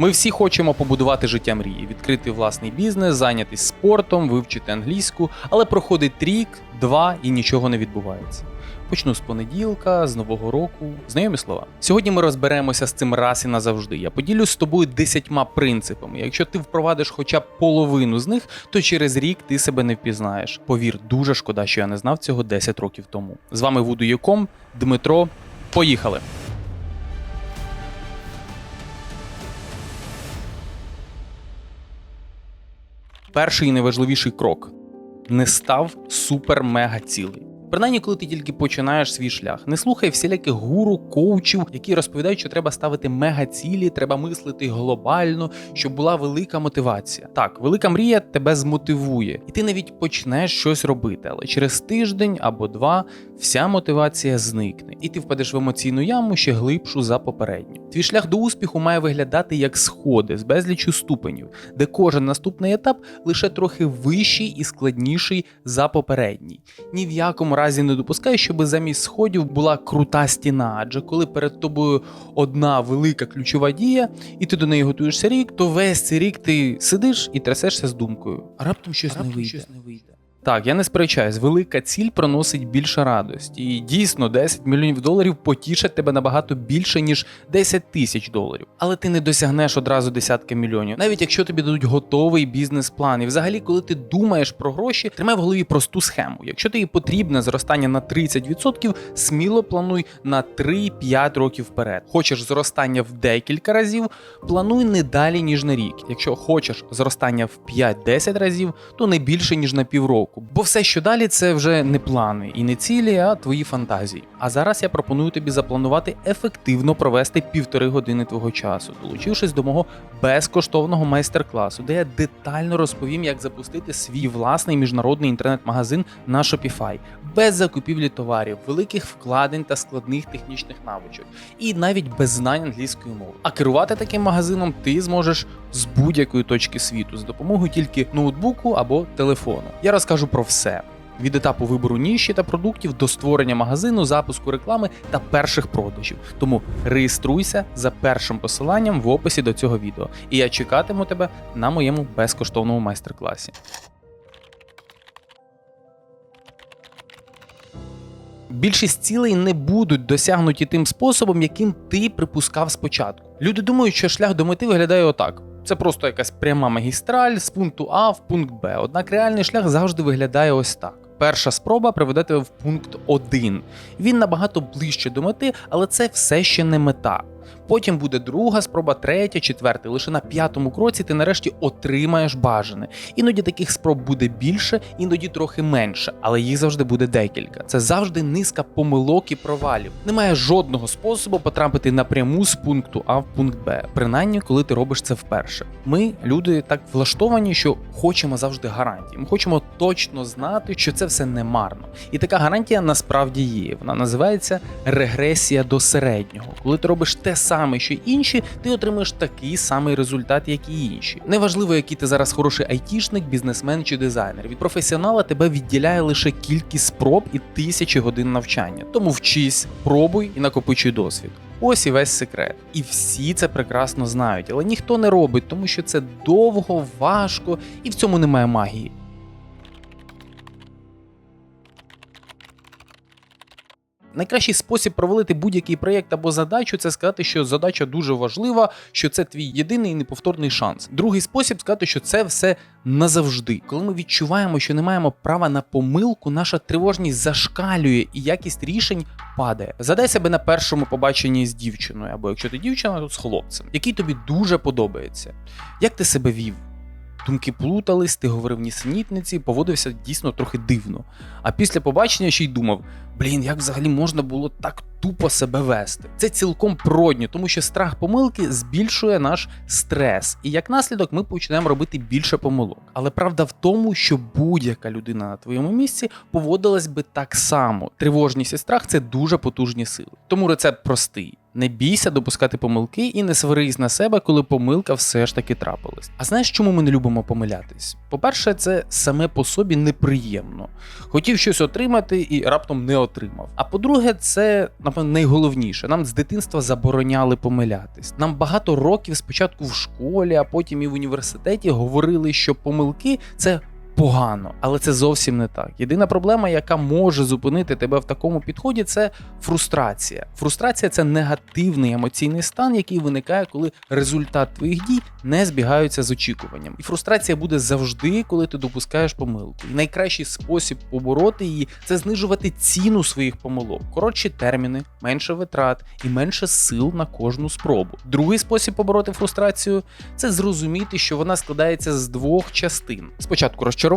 Ми всі хочемо побудувати життя мрії, відкрити власний бізнес, зайнятися спортом, вивчити англійську, але проходить рік, два і нічого не відбувається. Почну з понеділка, з нового року. Знайомі слова. Сьогодні ми розберемося з цим раз і назавжди. Я поділюсь з тобою десятьма принципами. Якщо ти впровадиш хоча б половину з них, то через рік ти себе не впізнаєш. Повір, дуже шкода, що я не знав цього 10 років тому. З вами Вуду Яком, Дмитро. Поїхали! Перший і найважливіший крок не став супер-мега цілий. Принаймні, коли ти тільки починаєш свій шлях, не слухай всіляких гуру, коучів, які розповідають, що треба ставити мега-цілі, треба мислити глобально, щоб була велика мотивація. Так, велика мрія тебе змотивує, і ти навіть почнеш щось робити, але через тиждень або два вся мотивація зникне, і ти впадеш в емоційну яму ще глибшу за попередню. Твій шлях до успіху має виглядати як сходи з безлічю ступенів, де кожен наступний етап лише трохи вищий і складніший за попередній. Ні в якому разі не допускай, щоб замість сходів була крута стіна. Адже коли перед тобою одна велика ключова дія, і ти до неї готуєшся рік, то весь цей рік ти сидиш і трясешся з думкою. А раптом щось не вийде. Так, я не сперечаюсь, велика ціль приносить більше радості. І дійсно 10 мільйонів доларів потішать тебе набагато більше, ніж 10 тисяч доларів. Але ти не досягнеш одразу десятки мільйонів, навіть якщо тобі дадуть готовий бізнес-план. І взагалі, коли ти думаєш про гроші, тримай в голові просту схему. Якщо тобі потрібне зростання на 30%, сміло плануй на 3-5 років вперед. Хочеш зростання в декілька разів, плануй не далі, ніж на рік. Якщо хочеш зростання в 5-10 разів, то не більше, ніж на півроку. Бо все, що далі, це вже не плани і не цілі, а твої фантазії. А зараз я пропоную тобі запланувати ефективно провести півтори години твого часу, долучившись до мого безкоштовного майстер-класу, де я детально розповім, як запустити свій власний міжнародний інтернет-магазин на Shopify, без закупівлі товарів, великих вкладень та складних технічних навичок, і навіть без знань англійської мови. А керувати таким магазином ти зможеш з будь-якої точки світу з допомогою тільки ноутбуку або телефону. Я розкажу про все. Від етапу вибору ніші та продуктів до створення магазину, запуску реклами та перших продажів. Тому реєструйся за першим посиланням в описі до цього відео, і я чекатиму тебе на моєму безкоштовному майстер-класі. Більшість цілей не будуть досягнуті тим способом, яким ти припускав спочатку. Люди думають, що шлях до мети виглядає отак. Це просто якась пряма магістраль з пункту А в пункт Б. Однак реальний шлях завжди виглядає ось так. Перша спроба приведе тебе в пункт 1. Він набагато ближче до мети, але це все ще не мета. Потім буде друга спроба, третя, четверта. Лише на п'ятому кроці ти нарешті отримаєш бажане. Іноді таких спроб буде більше, іноді трохи менше, але їх завжди буде декілька. Це завжди низка помилок і провалів. Немає жодного способу потрапити напряму з пункту А в пункт Б, принаймні, коли ти робиш це вперше. Ми, люди, так влаштовані, що хочемо завжди гарантії. Ми хочемо точно знати, що це все не марно. І така гарантія насправді є. Вона називається регресія до середнього. Коли ти робиш те саме, що інші, ти отримаєш такий самий результат, як і інші. Неважливо, який ти зараз хороший айтішник, бізнесмен чи дизайнер. Від професіонала тебе відділяє лише кількість спроб і тисячі годин навчання. Тому вчись, пробуй і накопичуй досвід. Ось і весь секрет. І всі це прекрасно знають, але ніхто не робить, тому що це довго, важко і в цьому немає магії. Найкращий спосіб провалити будь-який проєкт або задачу це сказати, що задача дуже важлива, що це твій єдиний і неповторний шанс. Другий спосіб сказати, що це все назавжди. Коли ми відчуваємо, що не маємо права на помилку, наша тривожність зашкалює і якість рішень падає. Задай себе на першому побаченні з дівчиною, або якщо ти дівчина, то з хлопцем, який тобі дуже подобається. Як ти себе вів? Думки плутались, ти говорив нісенітниці, поводився дійсно трохи дивно. А після побачення ще й думав: блін, як взагалі можна було так тупо себе вести? Це цілком продньо, тому що страх помилки збільшує наш стрес, і як наслідок ми почнемо робити більше помилок. Але правда в тому, що будь-яка людина на твоєму місці поводилась би так само. Тривожність і страх це дуже потужні сили. Тому рецепт простий. Не бійся допускати помилки і не сварись на себе, коли помилка все ж таки трапилась. А знаєш, чому ми не любимо помилятись? По-перше, це саме по собі неприємно. Хотів щось отримати і раптом не отримав. А по-друге, це напевно найголовніше. Нам з дитинства забороняли помилятись. Нам багато років спочатку в школі, а потім і в університеті говорили, що помилки це погано, але це зовсім не так. Єдина проблема, яка може зупинити тебе в такому підході, це фрустрація. Фрустрація це негативний емоційний стан, який виникає, коли результат твоїх дій не збігаються з очікуванням. І фрустрація буде завжди, коли ти допускаєш помилку. І найкращий спосіб побороти її це знижувати ціну своїх помилок, коротші терміни, менше витрат і менше сил на кожну спробу. Другий спосіб побороти фрустрацію це зрозуміти, що вона складається з двох частин: спочатку розчарування,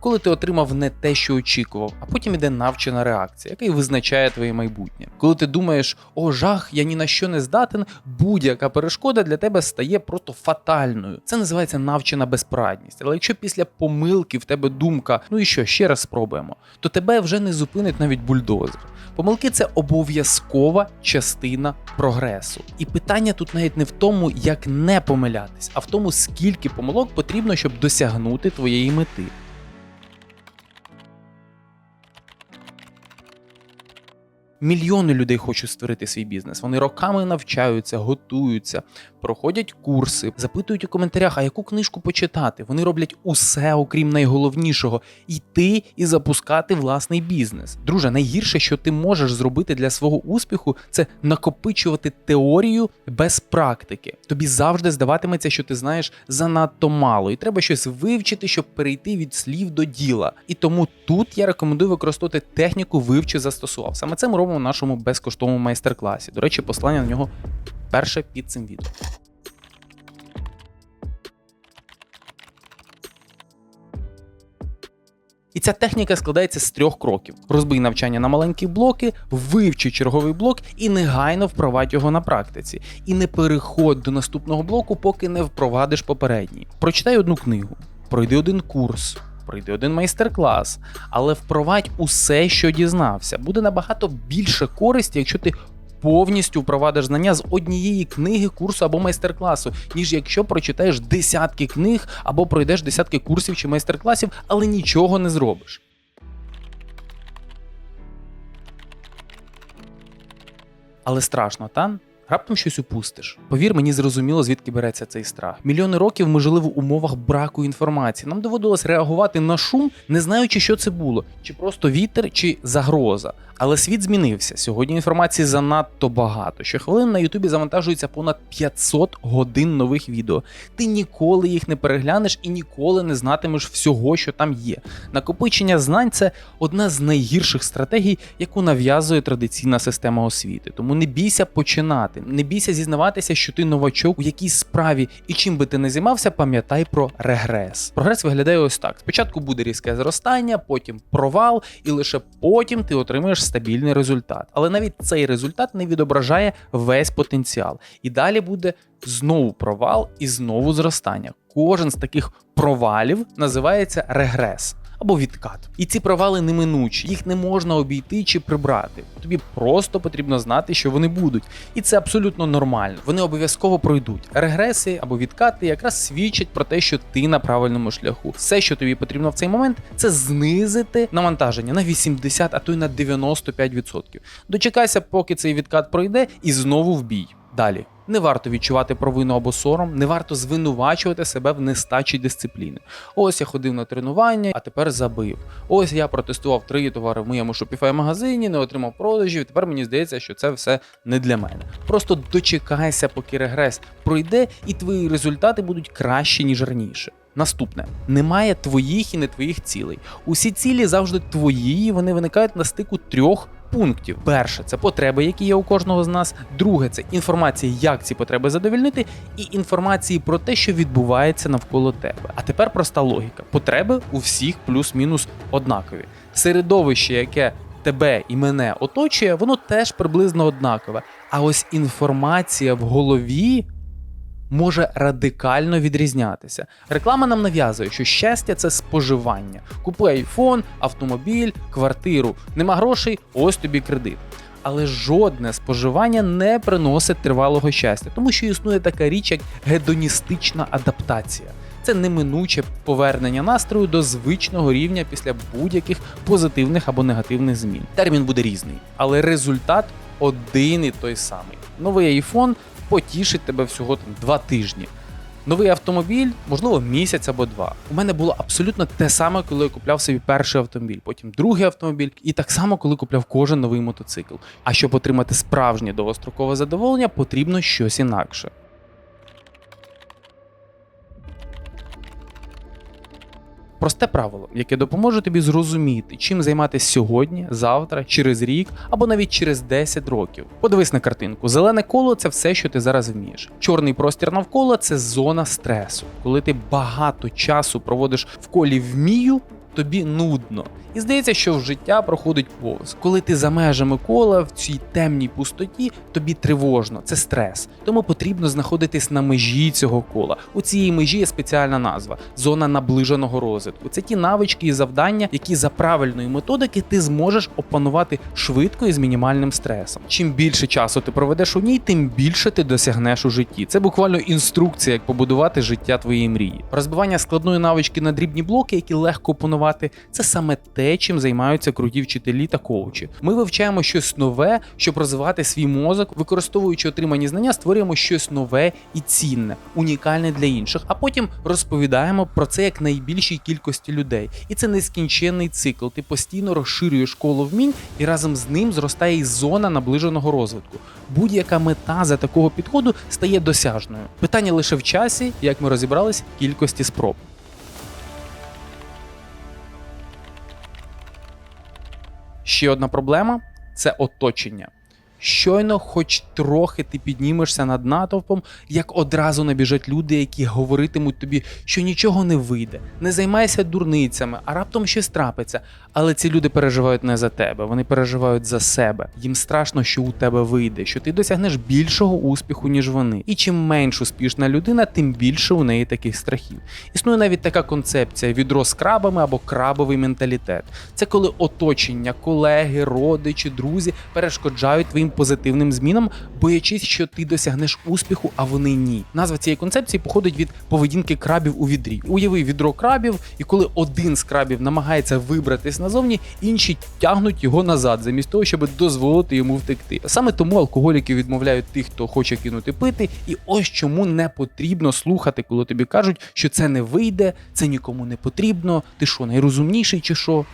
коли ти отримав не те, що очікував, а потім іде навчена реакція, яка й визначає твоє майбутнє. Коли ти думаєш, о, жах, я ні на що не здатен, будь-яка перешкода для тебе стає просто фатальною. Це називається навчена безпорадність. Але якщо після помилки в тебе думка, ну і що, ще раз спробуємо, то тебе вже не зупинить навіть бульдозер. Помилки це обов'язкова частина прогресу. І питання тут навіть не в тому, як не помилятись, а в тому, скільки помилок потрібно, щоб досягнути твоєї мети. Мільйони людей хочуть створити свій бізнес. Вони роками навчаються, готуються, проходять курси, запитують у коментарях, а яку книжку почитати. Вони роблять усе, окрім найголовнішого, йти і запускати власний бізнес. Друже, найгірше, що ти можеш зробити для свого успіху, це накопичувати теорію без практики. Тобі завжди здаватиметься, що ти знаєш занадто мало, і треба щось вивчити, щоб перейти від слів до діла. І тому тут я рекомендую використовувати техніку вивчи застосував. Саме це ми робимо у нашому безкоштовному майстер-класі. До речі, послання на нього перше під цим відео. І ця техніка складається з трьох кроків: розбий навчання на маленькі блоки, вивчи черговий блок і негайно впровадь його на практиці. І не переходь до наступного блоку, поки не впровадиш попередній. Прочитай одну книгу, пройди один курс. Пройди один майстер-клас, але впровадь усе, що дізнався. Буде набагато більше користі, якщо ти повністю впровадиш знання з однієї книги, курсу або майстер-класу, ніж якщо прочитаєш десятки книг або пройдеш десятки курсів чи майстер-класів, але нічого не зробиш. Але страшно, та? Раптом щось упустиш. Повір, мені зрозуміло, звідки береться цей страх. Мільйони років ми жили в умовах браку інформації. Нам доводилось реагувати на шум, не знаючи, що це було, чи просто вітер, чи загроза. Але світ змінився. Сьогодні інформації занадто багато. Щохвилин на Ютубі завантажується понад 500 годин нових відео. Ти ніколи їх не переглянеш і ніколи не знатимеш всього, що там є. Накопичення знань це одна з найгірших стратегій, яку нав'язує традиційна система освіти. Тому не бійся починати, не бійся зізнаватися, що ти новачок у якійсь справі, і чим би ти не займався, пам'ятай про регрес. Прогрес виглядає ось так: спочатку буде різке зростання, потім провал, і лише потім ти отримаєш стабільний результат. Але навіть цей результат не відображає весь потенціал. І далі буде знову провал і знову зростання. Кожен з таких провалів називається регрес. Або відкат. І ці провали неминучі, їх не можна обійти чи прибрати. Тобі просто потрібно знати, що вони будуть. І це абсолютно нормально. Вони обов'язково пройдуть. Регреси або відкати якраз свідчать про те, що ти на правильному шляху. Все, що тобі потрібно в цей момент, це знизити навантаження на 80, а то й на 95%. Дочекайся, поки цей відкат пройде, і знову в бій. Далі. Не варто відчувати провину або сором, не варто звинувачувати себе в нестачі дисципліни. Ось я ходив на тренування, а тепер забив. Ось я протестував три товари в моєму Shopify магазині, не отримав продажів. Тепер мені здається, що це все не для мене. Просто дочекайся, поки регрес пройде, і твої результати будуть кращі ніж раніше. Наступне немає твоїх і не твоїх цілей. Усі цілі завжди твої, і вони виникають на стику трьох пунктів. Перше це потреби, які є у кожного з нас. Друге це інформація, як ці потреби задовільнити, і інформації про те, що відбувається навколо тебе. А тепер проста логіка: потреби у всіх плюс-мінус однакові. Середовище, яке тебе і мене оточує, воно теж приблизно однакове. А ось інформація в голові. Може радикально відрізнятися. Реклама нам нав'язує, що щастя це споживання. Купуй айфон, автомобіль, квартиру. Нема грошей, ось тобі кредит. Але жодне споживання не приносить тривалого щастя, тому що існує така річ, як гедоністична адаптація. Це неминуче повернення настрою до звичного рівня після будь-яких позитивних або негативних змін. Термін буде різний, але результат один і той самий. Новий iPhone потішить тебе всього там два тижні. Новий автомобіль, можливо, місяць або два. У мене було абсолютно те саме, коли я купляв собі перший автомобіль, потім другий автомобіль, і так само, коли купляв кожен новий мотоцикл. А щоб отримати справжнє довгострокове задоволення, потрібно щось інакше. Просте правило, яке допоможе тобі зрозуміти, чим займатися сьогодні, завтра, через рік або навіть через 10 років. Подивись на картинку. Зелене коло це все, що ти зараз вмієш. Чорний простір навколо це зона стресу. Коли ти багато часу проводиш в колі вмію, тобі нудно. І здається, що в життя проходить повз. Коли ти за межами кола в цій темній пустоті, тобі тривожно, це стрес. Тому потрібно знаходитись на межі цього кола. У цієї межі є спеціальна назва зона наближеного розвитку. Це ті навички і завдання, які за правильної методики ти зможеш опанувати швидко і з мінімальним стресом. Чим більше часу ти проведеш у ній, тим більше ти досягнеш у житті. Це буквально інструкція, як побудувати життя твоєї мрії. Розбивання складної навички на дрібні блоки, які легко опанувати, це саме те, чим займаються круті вчителі та коучі. Ми вивчаємо щось нове, щоб розвивати свій мозок, використовуючи отримані знання, створюємо щось нове і цінне, унікальне для інших, а потім розповідаємо про це як найбільшій кількості людей. І це нескінченний цикл. Ти постійно розширюєш коло вмінь, і разом з ним зростає і зона наближеного розвитку. Будь-яка мета за такого підходу стає досяжною. Питання лише в часі, як ми розібрались, кількості спроб. Ще одна проблема це оточення. Щойно, хоч трохи ти піднімешся над натовпом, як одразу набіжать люди, які говоритимуть тобі, що нічого не вийде, не займайся дурницями, а раптом щось трапиться. Але ці люди переживають не за тебе, вони переживають за себе. Їм страшно, що у тебе вийде, що ти досягнеш більшого успіху, ніж вони. І чим менш успішна людина, тим більше у неї таких страхів. Існує навіть така концепція відро з крабами або крабовий менталітет. Це коли оточення, колеги, родичі, друзі перешкоджають твоїм позитивним змінам, боячись, що ти досягнеш успіху, а вони ні. Назва цієї концепції походить від поведінки крабів у відрі. Уяви відро крабів, і коли один з крабів намагається вибратись назовні, інші тягнуть його назад, замість того, щоб дозволити йому втекти. Саме тому алкоголіки відмовляють тих, хто хоче кинути пити, і ось чому не потрібно слухати, коли тобі кажуть, що це не вийде, це нікому не потрібно. Ти що, найрозумніший чи що?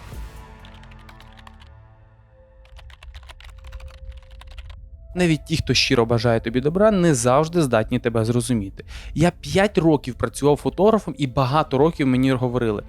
Навіть ті, хто щиро бажає тобі добра, не завжди здатні тебе зрозуміти. Я 5 років працював фотографом, і багато років мені говорили.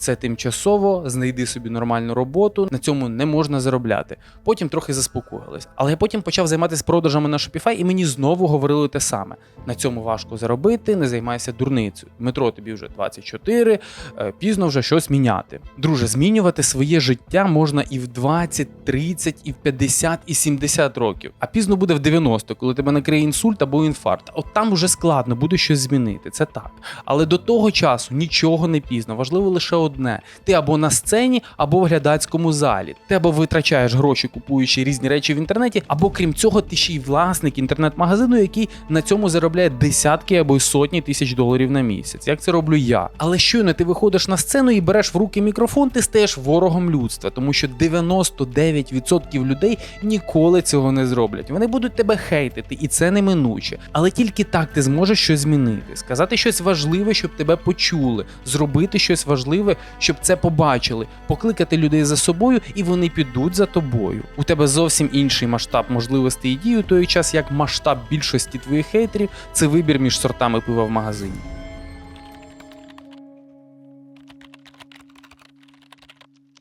Це тимчасово, знайди собі нормальну роботу, на цьому не можна заробляти. Потім трохи заспокоїлись. Але я потім почав займатися продажами на Shopify, і мені знову говорили те саме: на цьому важко заробити, не займайся дурницею. Метро тобі вже 24, е, пізно вже щось міняти. Друже, змінювати своє життя можна і в 20, 30, і в 50, і 70 років. А пізно буде в 90, коли тебе накриє інсульт або інфаркт. От там уже складно буде щось змінити. Це так. Але до того часу нічого не пізно. Важливо лише одне: ти або на сцені, або в глядацькому залі. Ти або витрачаєш гроші, купуючи різні речі в інтернеті, або крім цього, ти ще й власник інтернет-магазину, який на цьому заробляє десятки або й сотні тисяч доларів на місяць. Як це роблю я? Але щойно ти виходиш на сцену і береш в руки мікрофон, ти стаєш ворогом людства, тому що 99% людей ніколи цього не зроблять. Вони будуть тебе хейтити, і це неминуче. Але тільки так ти зможеш щось змінити, сказати щось важливе, щоб тебе почули, зробити щось важливе, щоб це побачили, покликати людей за собою, і вони підуть за тобою. У тебе зовсім інший масштаб можливостей і дій у той час, як масштаб більшості твоїх хейтерів це вибір між сортами пива в магазині.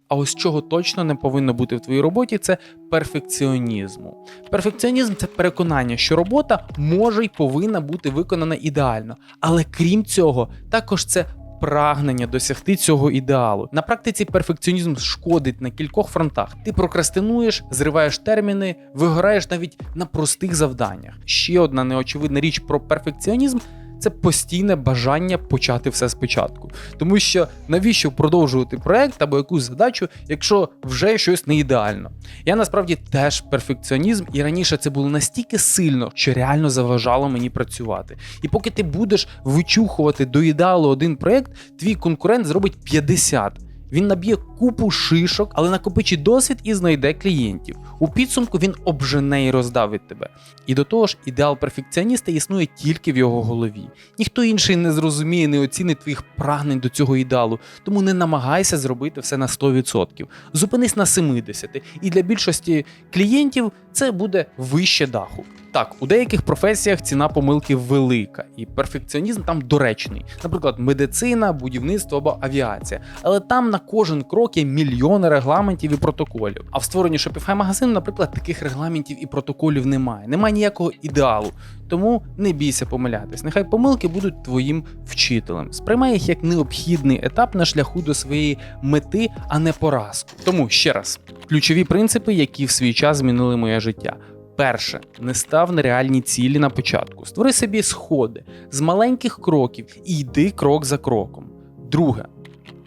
А ось чого точно не повинно бути в твоїй роботі, це перфекціонізму. Перфекціонізм це переконання, що робота може й повинна бути виконана ідеально. Але крім цього, також це прагнення досягти цього ідеалу. На практиці перфекціонізм шкодить на кількох фронтах. Ти прокрастинуєш, зриваєш терміни, вигораєш навіть на простих завданнях. Ще одна неочевидна річ про перфекціонізм. Це постійне бажання почати все спочатку. Тому що навіщо продовжувати проект або якусь задачу, якщо вже щось не ідеально. Я насправді теж перфекціонізм, і раніше це було настільки сильно, що реально заважало мені працювати. І поки ти будеш вичухувати до ідеалу один проект, твій конкурент зробить 50. Він наб'є купу шишок, але накопичить досвід і знайде клієнтів. У підсумку він обжене і роздавить тебе. І до того ж, ідеал перфекціоніста існує тільки в його голові. Ніхто інший не зрозуміє, не оцінить твоїх прагнень до цього ідеалу, тому не намагайся зробити все на 100%. Зупинись на 70%. І для більшості клієнтів це буде вище даху. Так, у деяких професіях ціна помилки велика, і перфекціонізм там доречний. Наприклад, медицина, будівництво або авіація. Але там на кожен крок є мільйони регламентів і протоколів. А в створенні Shopify магазину, наприклад, таких регламентів і протоколів немає. Немає ніякого ідеалу. Тому не бійся помилятись. Нехай помилки будуть твоїм вчителем. Сприймай їх як необхідний етап на шляху до своєї мети, а не поразку. Тому ще раз, ключові принципи, які в свій час змінили моє життя. Перше, не став нереальні цілі на початку. Створи собі сходи з маленьких кроків і йди крок за кроком. Друге,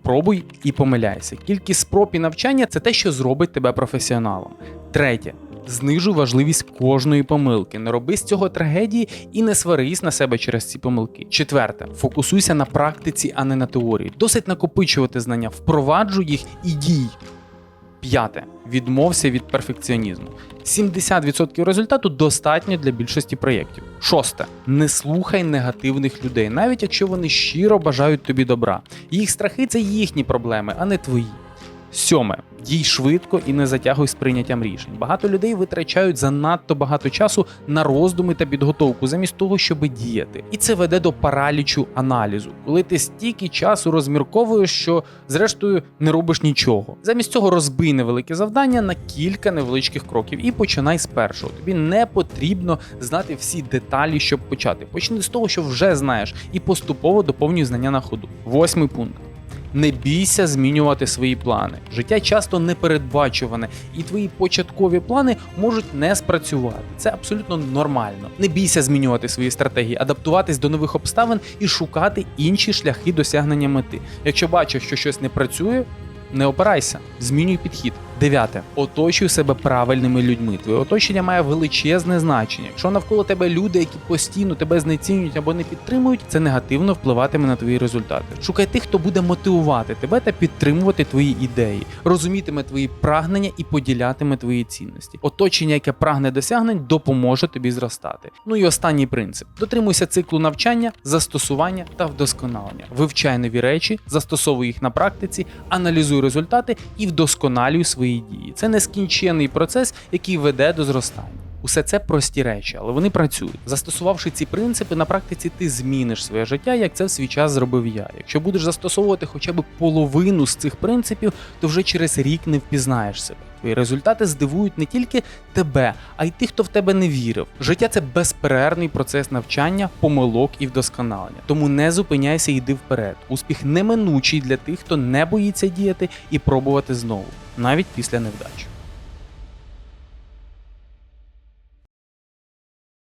пробуй і помиляйся. Кількість спроб і навчання це те, що зробить тебе професіоналом. Третє. Знижуй важливість кожної помилки, не роби з цього трагедії і не сварись на себе через ці помилки. Четверте, фокусуйся на практиці, а не на теорії. Досить накопичувати знання, впроваджуй їх і дій. П'яте. Відмовся від перфекціонізму. 70% результату достатньо для більшості проєктів. Шосте. Не слухай негативних людей, навіть якщо вони щиро бажають тобі добра. Їх страхи це їхні проблеми, а не твої. Сьоме. Дій швидко і не затягуй з прийняттям рішень. Багато людей витрачають занадто багато часу на роздуми та підготовку, замість того, щоб діяти. І це веде до паралічу аналізу, коли ти стільки часу розмірковуєш, що зрештою не робиш нічого. Замість цього розбий невелике завдання на кілька невеличких кроків і починай з першого. Тобі не потрібно знати всі деталі, щоб почати. Почни з того, що вже знаєш, і поступово доповнюй знання на ходу. Восьмий пункт. Не бійся змінювати свої плани. Життя часто непередбачуване, і твої початкові плани можуть не спрацювати. Це абсолютно нормально. Не бійся змінювати свої стратегії, адаптуватись до нових обставин і шукати інші шляхи досягнення мети. Якщо бачиш, що щось не працює, не опирайся, змінюй підхід. Дев'яте. Оточуй себе правильними людьми. Твоє оточення має величезне значення. Якщо навколо тебе люди, які постійно тебе знецінюють або не підтримують, це негативно впливатиме на твої результати. Шукай тих, хто буде мотивувати тебе та підтримувати твої ідеї, розумітиме твої прагнення і поділятиме твої цінності. Оточення, яке прагне досягнень, допоможе тобі зростати. Ну і останній принцип: дотримуйся циклу навчання, застосування та вдосконалення. Вивчай нові речі, застосовуй їх на практиці, аналізуй результати і вдосконалюй свої дії. Це нескінченний процес, який веде до зростання. Усе це прості речі, але вони працюють. Застосувавши ці принципи, на практиці ти зміниш своє життя, як це в свій час зробив я. Якщо будеш застосовувати хоча б половину з цих принципів, то вже через рік не впізнаєш себе. Твої результати здивують не тільки тебе, а й тих, хто в тебе не вірив. Життя це безперервний процес навчання, помилок і вдосконалення. Тому не зупиняйся і йди вперед. Успіх неминучий для тих, хто не боїться діяти і пробувати знову, навіть після невдач.